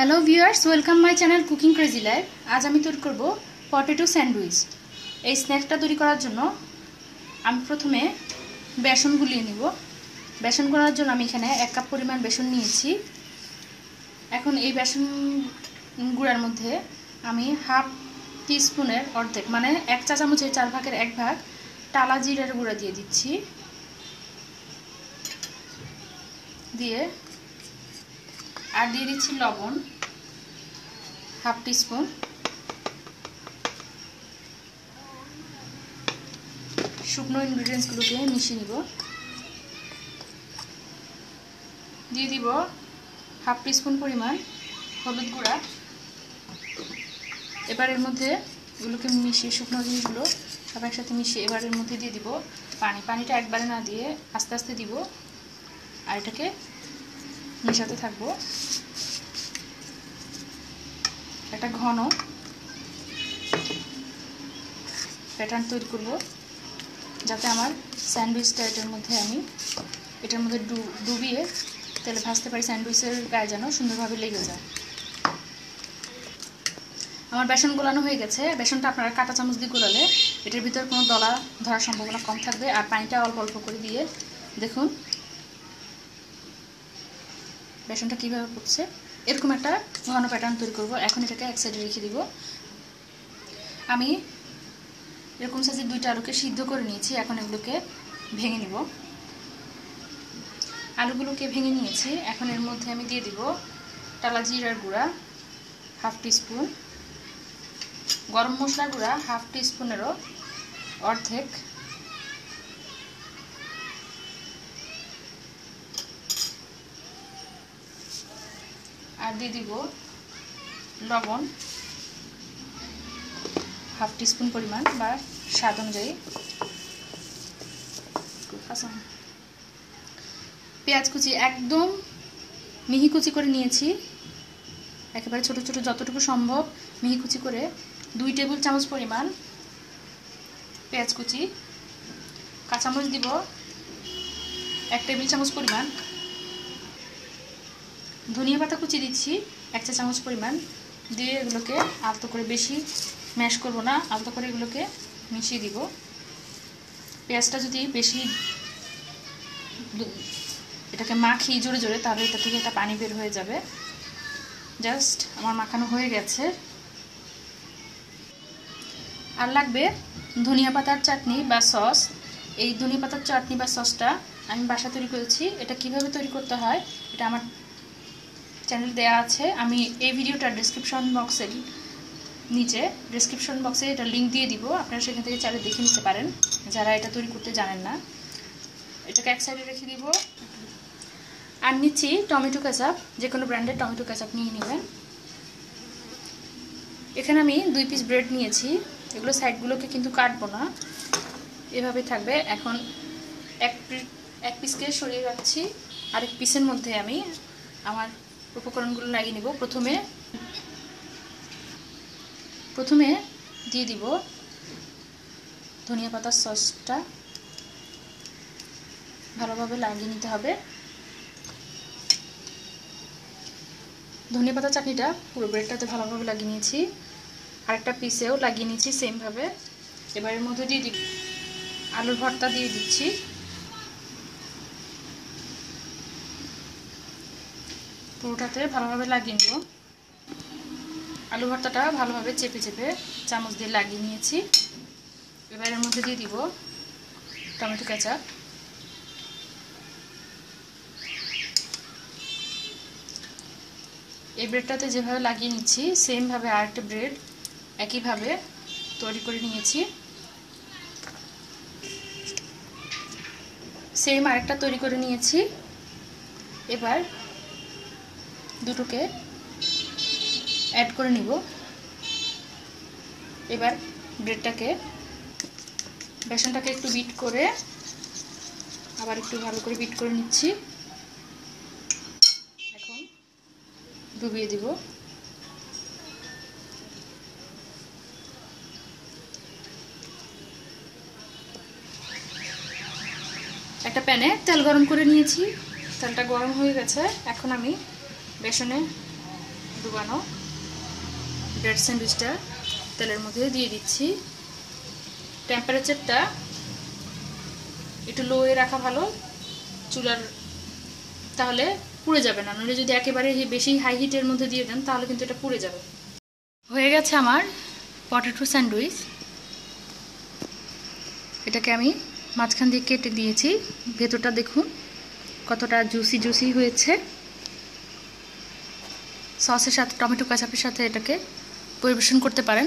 Hello viewers welcome my channel cooking crazy life আজ আমি তৈরি করব পটেটো স্যান্ডউইচ এই স্ন্যাকসটা তৈরি করার জন্য আমি প্রথমে বেসন গুলিয়ে নিব। বেসন করার জন্য আমি এখানে এক কাপ পরিমাণ বেসন নিয়েছি। এখন এই বেসন গুঁড়ার মধ্যে আমি হাফ টিস্পুনের অর্ধেক মানে এক চা চামচের চার ভাগের এক ভাগ টালা জিরার গুঁড়া দিয়ে দিচ্ছি। দিয়ে আর দিয়ে দিচ্ছি লবণ, হাফ টিস্পুন। শুকনো ইনগ্রিডিয়েন্টসগুলোকে মিশিয়ে নিব। দিয়ে দিব হাফ টিস্পুন পরিমাণ হলুদ গুঁড়া। এবার এর মধ্যে এগুলোকে মিশিয়ে শুকনো জিনিসগুলো সব একসাথে মিশিয়ে এবার এর মধ্যে দিয়ে দিব পানি। পানিটা একবারে না দিয়ে আস্তে আস্তে দিব। আর এটাকে মেশাতে থাকব। একটা ঘন প্যাটার্ন তৈরি করব, যাতে আমার স্যান্ডউইচটা এটার মধ্যে আমি, এটার মধ্যে ডুবিয়ে তেলে ভাজতে পারি। স্যান্ডউইচের গায়ে যেন সুন্দরভাবে লেগে যায়। আমার বেসন গোলানো হয়ে গেছে। বেসনটা আপনারা কাঁটা চামচ দিয়ে গোলালে এটার ভিতর কোনো দলা ধরার সম্ভাবনা কম থাকবে। আর পানিটা অল্প অল্প করে দিয়ে দেখুন বেসনটা কীভাবে পড়ছে এরকম একটা ঘন প্যাটার্ন তৈরি করব। এখন এটাকে এক সাইডে রেখে দিব। আমি এরকম সাইজের দুইটা আলুকে সিদ্ধ করে নিয়েছি। এখন এগুলোকে ভেঙে নিব। আলুগুলোকে ভেঙে নিয়েছি। এখন এর মধ্যে আমি দিয়ে দিব টালা জিরার গুঁড়া, হাফ টিস্পুন, গরম মশলার গুঁড়া, হাফ টিস্পুনেরও অর্ধেক আর দিয়ে দিব লবণ, হাফ টিস্পুন পরিমাণ বা স্বাদ অনুযায়ী। পেঁয়াজ কুচি একদম মিহি কুচি করে নিয়েছি। একেবারে ছোট ছোট যতটুকু সম্ভব মিহি কুচি করে দুই টেবিল চামচ পরিমাণ পেঁয়াজ কুচি। কাঁচামরিচ দিব এক টেবিল চামচ পরিমাণ ধনিয়া পাতা কুচি দিচ্ছি, এক চা চামচ পরিমাণ। দিয়ে এগুলোকে আলতো করে বেশি ম্যাশ করব না, আলতো করে এগুলোকে মিশিয়ে দিব। পেঁয়াজটা যদি বেশি এটাকে মাখি জোরে জোরে, তাহলে এটা থেকে একটা পানি বের হয়ে যাবে। জাস্ট আমার মাখানো হয়ে গেছে। আর লাগবে ধনিয়া পাতার চাটনি বা সস। এই ধনিয়া পাতার চাটনি বা সসটা আমি বাসা তৈরি করেছি। এটা কীভাবে তৈরি করতে হয়, এটা আমার চ্যানেল দেয়া আছে, আমি এই ভিডিওটার ডিসক্রিপশন বক্সের নিচে ডিসক্রিপশন বক্সে এটা লিঙ্ক দিয়ে দিব, আপনারা সেখান থেকে চালে দেখে নিতে পারেন, যারা এটা তৈরি করতে জানেন না। এটাকে এক সাইডে রেখে দিব। আর নিচ্ছি টমেটো কেচাপ, যে কোনো ব্র্যান্ডের টমেটো কেচাপ নিয়ে নেবেন। এখানে আমি দুই পিস ব্রেড নিয়েছি, এগুলো সাইডগুলোকে কিন্তু কাটবো না। এভাবে থাকবে। এখন এক এক পিসকে সরিয়ে রাখছি। আরেক পিসের মধ্যে আমি আমার উপকরণগুলো লাগিয়ে নিব। প্রথমে প্রথমে দিয়ে দিব ধনিয়া পাতার সসটা। ভালোভাবে লাগিয়ে নিতে হবে। ধনিয়া পাতা চাটনিটা পুরো ব্রেডটাতে ভালোভাবে লাগিয়ে নিয়েছি। আরেকটা পিসেও লাগিয়ে নিয়েছি সেমভাবে এবারের মধ্যে দিয়ে দিব। আলুর ভর্তা দিয়ে দিচ্ছি। পুরোটাতে ভালোভাবে লাগিয়ে নেব। আলু ভর্তাটা ভালোভাবে চেপে চেপে চামচ দিয়ে লাগিয়ে নিয়েছি। এবার এর মধ্যে দিয়ে দিব টমেটো কেচাপ। এই ব্রেডটাতে যেভাবে লাগিয়ে নিচ্ছি, সেমভাবে আরেকটা ব্রেড একইভাবে তৈরি করে নিয়েছি। সেম আরেকটা তৈরি করে নিয়েছি। এবার দুটোকে অ্যাড করে নিব। এবার ব্রেডটাকে বেসনটাকে একটু বিট করে আবার একটু ভালো করে বিট করে নিচ্ছি। এখন ডুবিয়ে দিব। একটা প্যানে তেল গরম করে নিয়েছি। তেলটা গরম হয়ে গেছে। এখন আমি বেসনে ডুবানো ব্রেড স্যান্ডউইচটা তেলের মধ্যে দিয়ে দিচ্ছি। টেম্পারেচারটা একটু লোয়ে রাখা ভালো, চুলার তাহলে পুড়ে যাবে না, নইলে যদি একেবারে বেশি হাই হিটের মধ্যে দিয়ে দেন, তাহলে কিন্তু এটা পুড়ে যাবে। হয়ে গেছে আমার পটেটো স্যান্ডউইচ এটাকে আমি মাঝখান দিয়ে কেটে দিয়েছি। ভেতরটা দেখুন কতটা জুসি জুসি হয়েছে। সসের সাথে, টমেটো কাঁচাপের সাথে এটাকে পরিবেশন করতে পারেন।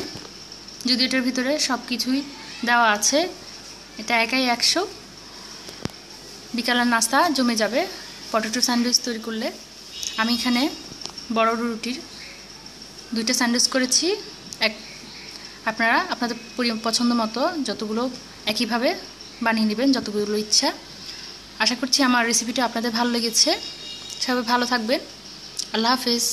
যদি এটার ভিতরে সব কিছুই দেওয়া আছে, এটা একাই একশো। বিকালের নাস্তা জমে যাবে, পটেটো স্যান্ডউইচ তৈরি করলে। আমি এখানে বড় রুটির দুইটা স্যান্ডউইচ করেছি। এক, আপনারা আপনাদের পছন্দ মতো যতগুলো একইভাবে বানিয়ে নেবেন, যতগুলো ইচ্ছা। আশা করছি আমার রেসিপিটা আপনাদের ভালো লেগেছে। সবাই ভালো থাকবেন। আল্লাহ হাফিজ।